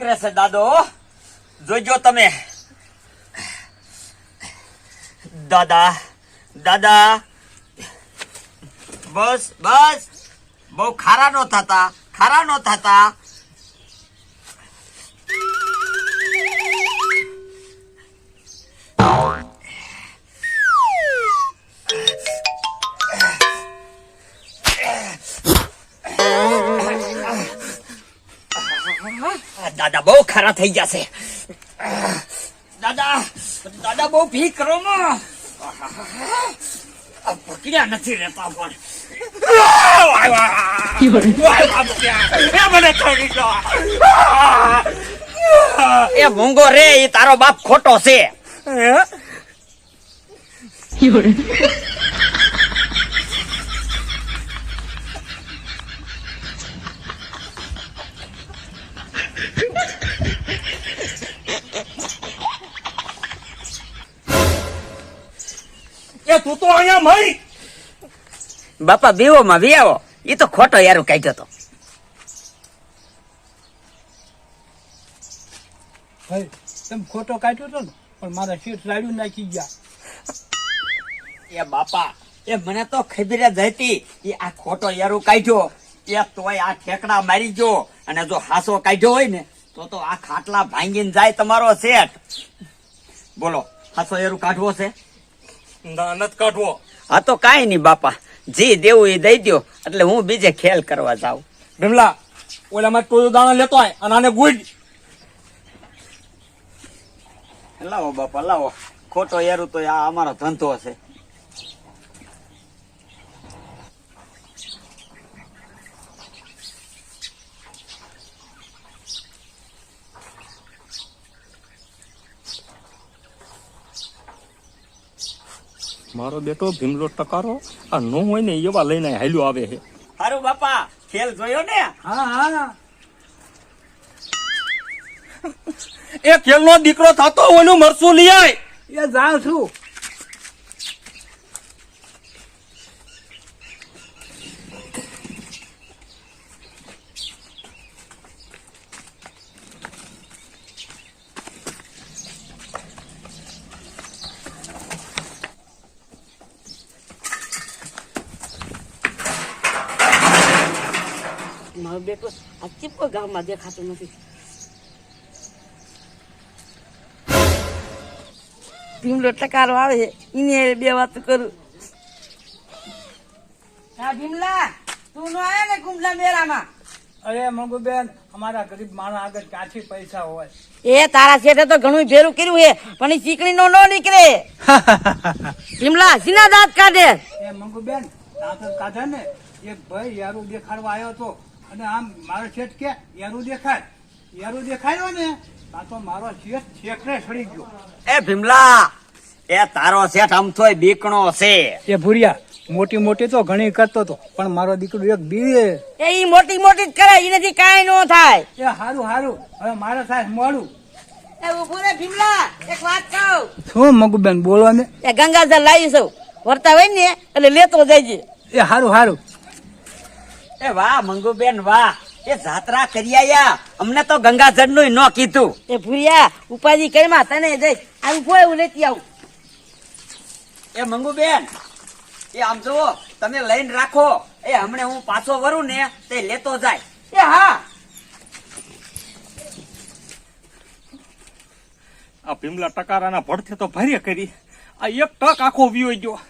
નીકળે છે દાદો જોઈજો તમે દાદા દાદા બસ બસ બહુ ખારા નો થતા ખારા નો થતા દાદા બહુ ખરા થઈ જશે દાદા દાદા બહુ ભી કરો માં નથી રહેતા પણ એ મોંઘો રે એ તારો બાપ ખોટો છે એ તું તો અહીંયા મરી. બાપા બીવો માં વિયાવો. એ તો ખોટો યારું કાઢ્યો તો. ભાઈ તમે ખોટો કાઢ્યો હતો ને પણ મારા શેઠ લાડુ નાખી ગયા. એ બાપા એ મને તો ખબર જ હતી. એ આ ખોટો યારું કાઢ્યો. એ તોય આ ઠેકડા મારી ગયો. અને જો હાસો કાઢ્યો હોય ને તો તો આ ખાટલા ભાંગીને જાય તમારો શેઠ. બોલો હાસો એરું કાઢવો છે? ના નથી કાઢવો. હા તો કાંઈ નહીં બાપા જી દેવું એ દઈ દ્યો એટલે હું બીજે ખેલ કરવા જાઉં. ભીમલા ઓલામાં ટોયો દાણા લેતો હોય અને આને ગુડ લાવો બાપા લાવો. ખોટો યારું તો આ અમારો ધંધો છે. મારો બેટો ભીમલો ટકારો આ નો હોય ને એવા લઈને હાલ્યો આવે છે. હારું બાપા ખેલ જોયો ને? હા હા. એ ખેલનો દીકરો થતો ઓલું મરસું લઈ આય. એ જાઉં છું. મારો બેટો આ ચીપકો ગામમાં દેખાતો નથી. ભીમલો ટકારો આવે છે. એને બે વાત કરું. હા ભીમલા તું નો આયા ને કુંભલા મેરામાં અરે મંગુબેન અમારા ગરીબ માણસ આગળ કાચી પૈસા હોય. એ તારા શેઠે તો ઘણું ભેરું કર્યું છે પણ એ ચીકણી નો નો નીકળે. ભીમલા સીના દાંત કાઢે. એ મંગુબેન દાંત કાઢે ને. એક ભાઈ યારું દેખાડવા આવ્યો હતો અને આમ મારો શેઠ કે યારું દેખાય. યારું દેખાયો ને? આ તો મારો શેઠ શેઠને સડી ગયો. એ ભીમલા એ તારો શેઠ આમ તોય બીકણો છે. એ ભૂરિયા મોટી મોટી તો ઘણી કરતો હતો પણ મારો દીકરો એક બીવે. એ ઈ મોટી મોટી જ કરે એનાથી કાંઈ નો થાય. એ હારું હારું હવે મારે થાય મોડું એ ઊભો રે ભીમલા એક વાત કહું. શું મગુબેન બોલો ને? એ ગંગાધર લાવી છું વર્તા હોય ને એટલે લેતો જઈજે. એ હારું હારું એ વાહ મંગુબેન વાહ. એ જાત્રા કરી આયા. અમને તો ગંગાજળનું ન કીધું. એ ભૂરિયા ઉપાધિ કરીમાં તને જઈ. આવું કોઈ હું લેતી આવું. એ મંગુબેન એ આમ જુઓ તમે લઈને રાખો. એ હમણે હું પાછો વરું ને તે લેતો જાય. એ હા. આ ભીમલા ટકારાના ભડથે તો ભારે કરી. આ એક ટક આખો વિયો ગયો.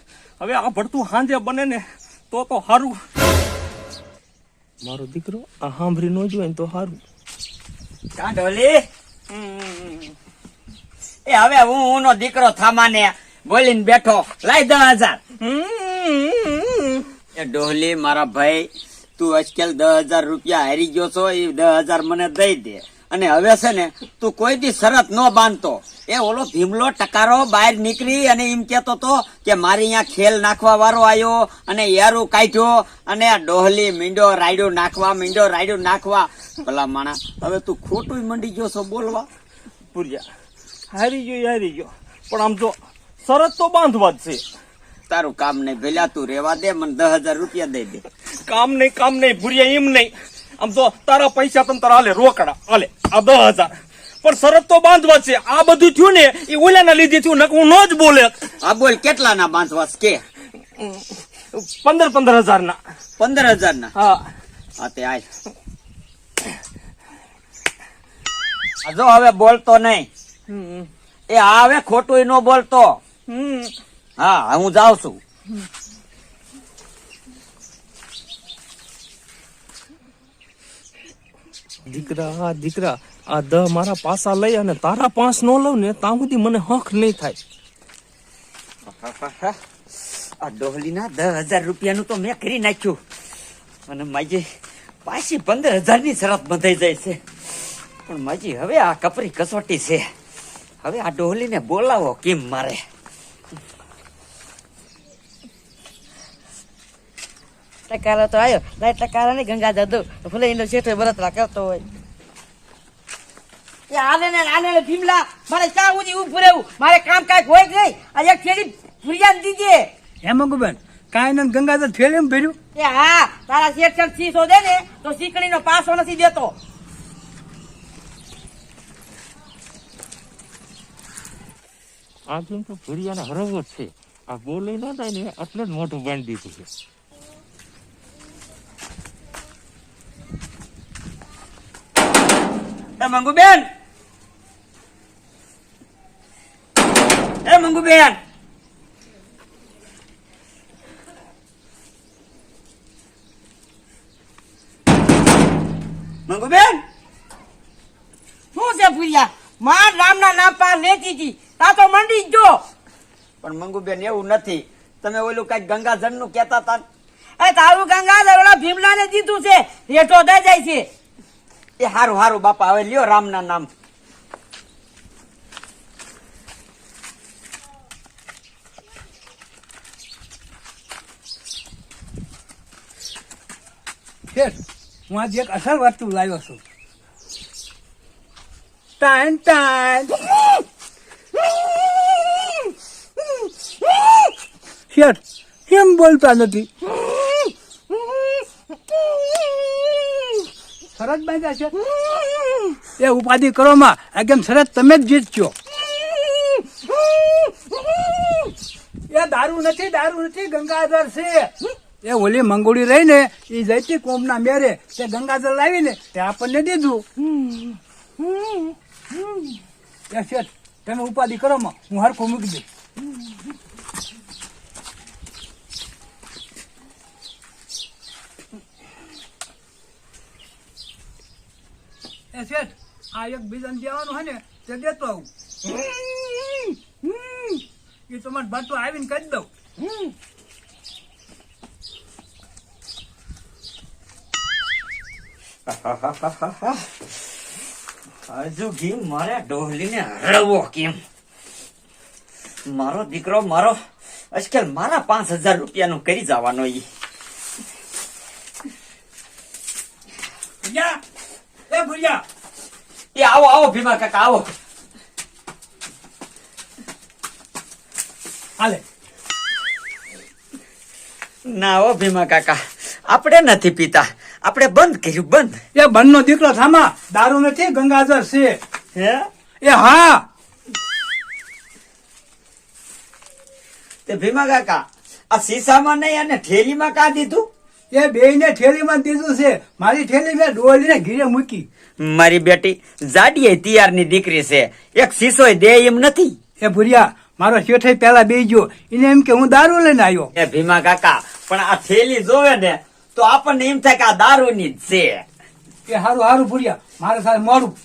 હવે આ ભડતું હાંજે બને ને તો તો સારું મારો દીકરો આ સાંભળી ન જોઈએ તો સારું કાંઢોલી એ હવે હું હું નો દીકરો થામાને બોલીને બેઠો. લાઈ દસ હજાર. એ ડોહલી મારા ભાઈ, તું આજકાલ દસ હજાર રૂપિયા હારી ગયો છો, એ દસ હજાર મને દઈ દે. અને હવે છે ને, તું કોઈ દી શરત ન બાંધતો. એ ઓલો ભીમલો ટકારો બહાર નીકળી અને એમ કેતો તો કે મારી અહીંયા ખેલ નાખવા વાળો આવ્યો અને યારું કાઢ્યો અને આ ડોહલી મીંડો રાયડું નાખવા, મીંડો રાયડું નાખવા. ભલા માણા, હવે તું ખોટું મંડી ગયો છો બોલવા. પૂર્યા હારી ગયો હારી ગયો. પણ આમ જો શરત તો બાંધવા જ છે. તારું કામ નહીં, ભેલા તું રેવા દે, મને દસ હજાર રૂપિયા દઈ દે. કામ નહીં કામ નહીં, ભૂરિયા, એમ નહીં. આમ તો તારા પૈસા તમ તારા હાલે રોકડા, હાલે. આ દસ હજાર પણ શરત તો બાંધવા છે. આ બધું થયું ને એ ઓલાના લીધે થયું. નકર હું નો જ બોલે. આ બોલ કેટલા ના બાંધવા છે? કે? પંદર પંદર હજાર ના પંદર હજાર ના હા. હા તે આય. આ જો હવે બોલતો નહીં. એ આ હવે ખોટું ન બોલતો. હા હું જાઉં છું. દીકરા, આ દીકરા, આ દ મારા પાસા લઈ અને તારા પાંચ નો લઉં ને ત્યાં સુધી મને હક નહીં થાય. આ ડોહલીના દસ હજાર રૂપિયાનું તો મેં કરી નાખ્યું. અને માજી પાછી પંદર હજારની શરત બંધાઈ જાય છે. પણ માજી હવે આ કપરી કસોટી છે. હવે આ ડોહલીને બોલાવો, કેમ મારે? ટકારો તો આવ્યો લાય ટકારો ને ગંગા દાદુ ભલે એનો શેઠો બળતરા કરતો હોય. એ આને ને આને ને ભીમલા મારે ચા સુધી ઉભું રહેવું? મારે કામ કાંઈક હોય જ નહીં? આ એક ફેરી ફરિયાદ દીજે. હે મંગુબેન કાંઈ નથી ગંગાધર ફેરી ભર્યું. એ હા તારા શેઠ શીશો દે ને તો શીકણીનો પાસો નથી દેતો. આ જેમ તો ભૂરિયાને હરવો જ છે. આ બોલી ન થાય ને એટલે જ મોટું બાંધી દીધું છે. એ મંગુબેન એ મંગુબેન મંગુબેન શું છે ભૂરિયા માર રામના નામ પાર લેતી હતી. તા તો મંડી જ જો. પણ મંગુબેન એવું નથી. તમે ઓલું કઈ ગંગાધરનું કેતા હતા એ તારું ગંગાધર ઓલા ભીમલા ને દીધું છે. રેટો દઈ જાય છે. એ હારું હારું બાપા હવે લ્યો રામના નામ. હું આજે એક અસલ વસ્તુ લાવ્યો છું. ટાઈમ ટાઈમ શેઠ કેમ બોલતા નથી? શરત બાંધ્યા છે. એ ઉપાધિ કરો માં કેમ સરસ તમે જ જીતજો એ દારૂ નથી દારૂ નથી, ગંગાધર છે. એ ઓલી મંગોળી રહી ને, એ જઈતી કોમના મેરે, તે ગંગાધર લાવીને તે આપણને દીધું. એ શેઠ તમે ઉપાધિ કરો માં હું હરખું મૂકી દઉં એ શેઠ આ એક બીજાને દેવાનું હોય ને તે દેતો આવું. એ તમારે ભરતો આવીને કરી દઉં. હજુ ઘી મારે ડોહલીને હળવો કેમ? મારો દીકરો મારો આજકાલ મારા પાંચ હજાર રૂપિયાનું કરી જવાનો ઈ ભુલિયા એ ભુલિયા એ આવો આવો ભીમા કાકા આવો. હાલે. ના આવો ભીમા કાકા. આપણે નથી પીતા. આપણે બંધ કર્યું બંધ. એ બંધનો દીકરો થામા. દારૂ નથી ગંગાધર છે. હે? એ હા. તે ભીમા કાકા આ શીશામાં નહીં અને ઠેલીમાં કા દીધું? એ બેયને થેલીમાં દીધું છે. મારી થેલી મેં ડોલીને ઘીરે મૂકી. મારી બેટી જાડીએ તિયારની દીકરી છે. એક શીશોય દે એમ નથી. એ ભૂરિયા મારો શેઠે પેલા બે ગયો. એને એમ કે હું દારૂ લઈને આવ્યો. એ ભીમા કાકા પણ આ થેલી જોવે ને તો આપણને એમ થાય કે આ દારૂની જ છે. કે હારું હારું ભૂરિયા મારે સાથે મોડું